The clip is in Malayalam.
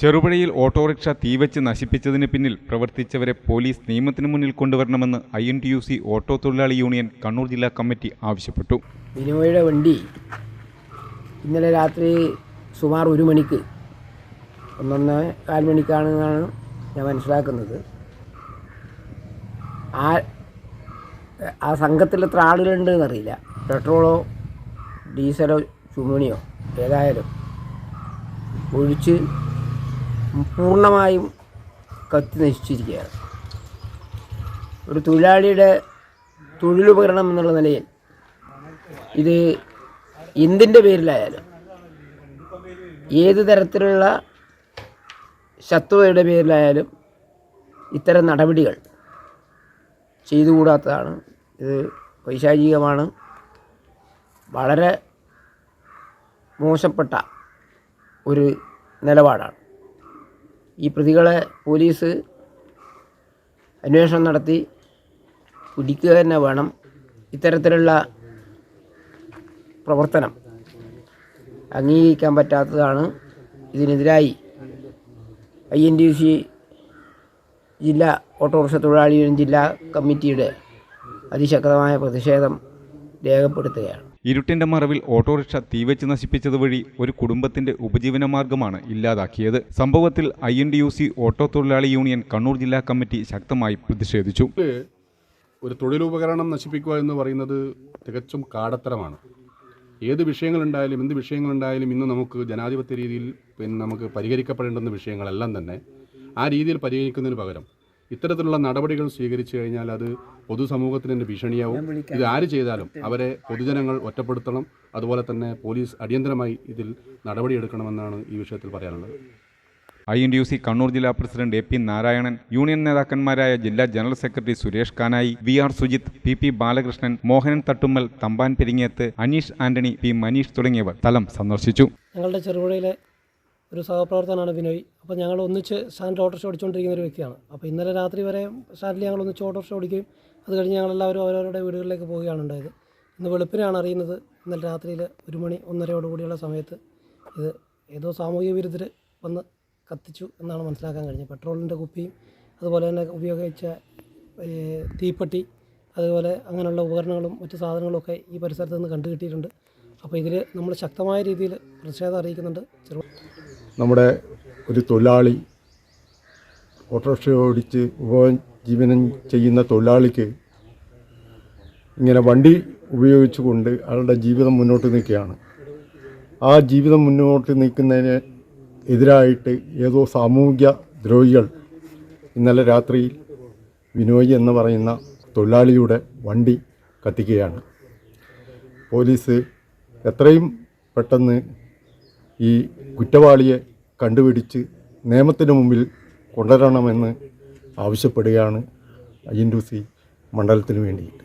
ചെറുപുഴയിൽ ഓട്ടോറിക്ഷ തീവച്ച് നശിപ്പിച്ചതിന് പിന്നിൽ പ്രവർത്തിച്ചവരെ പോലീസ് നിയമത്തിന് മുന്നിൽ കൊണ്ടുവരണമെന്ന് I N T U C auto തൊഴിലാളി യൂണിയൻ കണ്ണൂർ ജില്ലാ കമ്മിറ്റി ആവശ്യപ്പെട്ടു. ബിനോയുടെ വണ്ടി ഇന്നലെ രാത്രി സുമാർ ഒരു മണിക്ക് ഒന്നൊന്ന് കാൽ മണിക്കാണെന്നാണ് ഞാൻ മനസ്സിലാക്കുന്നത്. ആ ആ സംഘത്തിൽ എത്ര ആളുകളുണ്ട് എന്നറിയില്ല പെട്രോളോ ഡീസലോ ചുമണിയോ ഏതായാലും ഒഴിച്ച് പൂർണമായും കത്തി നശിച്ചിരിക്കുകയാണ്. ഒരു തൊഴിലാളിയുടെ തൊഴിലുപകരണം എന്നുള്ള നിലയിൽ ഇത് എന്തിന്റെ പേരിലായാലും ഏത് തരത്തിലുള്ള ശത്രുതയുടെ പേരിലായാലും ഇത്തരം നടപടികൾ ചെയ്തുകൂടാത്തതാണ്. ഇത് പൈശാചികമാണ്. വളരെ മോശപ്പെട്ട ഒരു നിലപാടാണ്. ഈ പ്രതികളെ പോലീസ് അന്വേഷണം നടത്തി പിടിക്കുക തന്നെ വേണം ഇത്തരത്തിലുള്ള പ്രവർത്തനം അംഗീകരിക്കാൻ പറ്റാത്തതാണ് ഇതിനെതിരായി ഐ എൻ ടി സി ജില്ലാ ഓട്ടോറിക്ഷ തൊഴിലാളി ജില്ലാ കമ്മിറ്റിയുടെ അതിശക്തമായ പ്രതിഷേധം രേഖപ്പെടുത്തുകയാണ്. ഇരുട്ടിന്റെ മറവിൽ ഓട്ടോറിക്ഷ തീവച്ച് നശിപ്പിച്ചത് വഴി ഒരു കുടുംബത്തിന്റെ ഉപജീവന മാർഗമാണ് ഇല്ലാതാക്കിയത്. സംഭവത്തിൽ I N D U C auto തൊഴിലാളി യൂണിയൻ കണ്ണൂർ ജില്ലാ കമ്മിറ്റി ശക്തമായി പ്രതിഷേധിച്ചു. ഒരു തൊഴിലുപകരണം നശിപ്പിക്കുക എന്ന് പറയുന്നത് തികച്ചും കാടത്തരമാണ്. ഏത് വിഷയങ്ങളുണ്ടായാലും എന്ത് വിഷയങ്ങളുണ്ടായാലും ഇന്ന് നമുക്ക് ജനാധിപത്യ രീതിയിൽ പിന്നെ നമുക്ക് പരിഹരിക്കപ്പെടേണ്ടുന്ന വിഷയങ്ങളെല്ലാം തന്നെ ആ രീതിയിൽ പരിഹരിക്കുന്നതിന് പകരം ഇത്തരത്തിലുള്ള നടപടികൾ സ്വീകരിച്ചു കഴിഞ്ഞാൽ അത് പൊതുസമൂഹത്തിന് തന്നെ ഭീഷണിയാവും. ഇത് ആര് ചെയ്താലും അവരെ പൊതുജനങ്ങൾ ഒറ്റപ്പെടുത്തണം. അതുപോലെ തന്നെ പോലീസ് അടിയന്തരമായി ഇതിൽ നടപടിയെടുക്കണമെന്നാണ് ഈ വിഷയത്തിൽ പറയാനുള്ളത്. I N D U C Kannur ജില്ലാ president A P Narayanan union നേതാക്കന്മാരായ ജില്ലാ general secretary Suresh Kanayi V R Sujith P P Balakrishnan Mohanan Thattummal Thampan Peringeth Aneesh Antony P Maneesh തുടങ്ങിയവർ സ്ഥലം സന്ദർശിച്ചു. ഞങ്ങളുടെ ചെറുപുഴയിലെ ഒരു സഹപ്രവർത്തകനാണ് ബിനോയ് അപ്പോൾ ഞങ്ങൾ ഒന്നിച്ച് സ്റ്റാൻഡിൽ ഓട്ടോറിക്ഷ ഓടിച്ചുകൊണ്ടിരിക്കുന്ന ഒരു വ്യക്തിയാണ്. അപ്പോൾ ഇന്നലെ രാത്രി വരെ സ്റ്റാൻഡിൽ ഞങ്ങൾ ഒന്നിച്ച് ഓട്ടോറിക്ഷ ഓടിക്കുകയും അത് കഴിഞ്ഞ് ഞങ്ങളെല്ലാവരും അവരവരുടെ വീടുകളിലേക്ക് പോവുകയാണ് ഉണ്ടായത്. ഇന്ന് വെളുപ്പിനാണ് അറിയുന്നത്. ഇന്നലെ രാത്രിയിൽ ഒരു മണി ഒന്നരയോടുകൂടിയുള്ള സമയത്ത് ഇത് ഏതോ സാമൂഹിക വിരുദ്ധർ വന്ന് കത്തിച്ചു എന്നാണ് മനസ്സിലാക്കാൻ കഴിഞ്ഞത്. പെട്രോളിന്റെ കുപ്പിയും അതുപോലെ തന്നെ ഉപയോഗിച്ച തീപ്പെട്ടി അതുപോലെ അങ്ങനെയുള്ള ഉപകരണങ്ങളും മറ്റ് സാധനങ്ങളും ഒക്കെ ഈ പരിസരത്ത് നിന്ന് കണ്ടുകിട്ടിയിട്ടുണ്ട്. അപ്പോൾ ഇതിൽ നമ്മൾ ശക്തമായ രീതിയിൽ പ്രതിഷേധം അറിയിക്കുന്നുണ്ട്. ചെറു നമ്മുടെ ഒരു തൊഴിലാളി ഓട്ടോറിക്ഷ ഓടിച്ച് ഉപജീവനം ചെയ്യുന്ന തൊഴിലാളിക്ക് ഇങ്ങനെ വണ്ടി ഉപയോഗിച്ചുകൊണ്ട് അയാളുടെ ജീവിതം മുന്നോട്ട് നിൽക്കുകയാണ്. ആ ജീവിതം മുന്നോട്ട് നിൽക്കുന്നതിന് എതിരായിട്ട് ഏതോ സാമൂഹ്യ ദ്രോഹികൾ ഇന്നലെ രാത്രിയിൽ വിനോയ് എന്ന് പറയുന്ന തൊഴിലാളിയുടെ വണ്ടി കത്തിക്കുകയാണ്. പോലീസ് എത്രയും പെട്ടെന്ന് ഈ കുറ്റവാളിയെ കണ്ടുപിടിച്ച് നിയമത്തിന് മുമ്പിൽ കൊണ്ടുവരണമെന്ന് ആവശ്യപ്പെടുകയാണ് ഐ എൻ ടു സി മണ്ഡലത്തിന് വേണ്ടിയിട്ട്.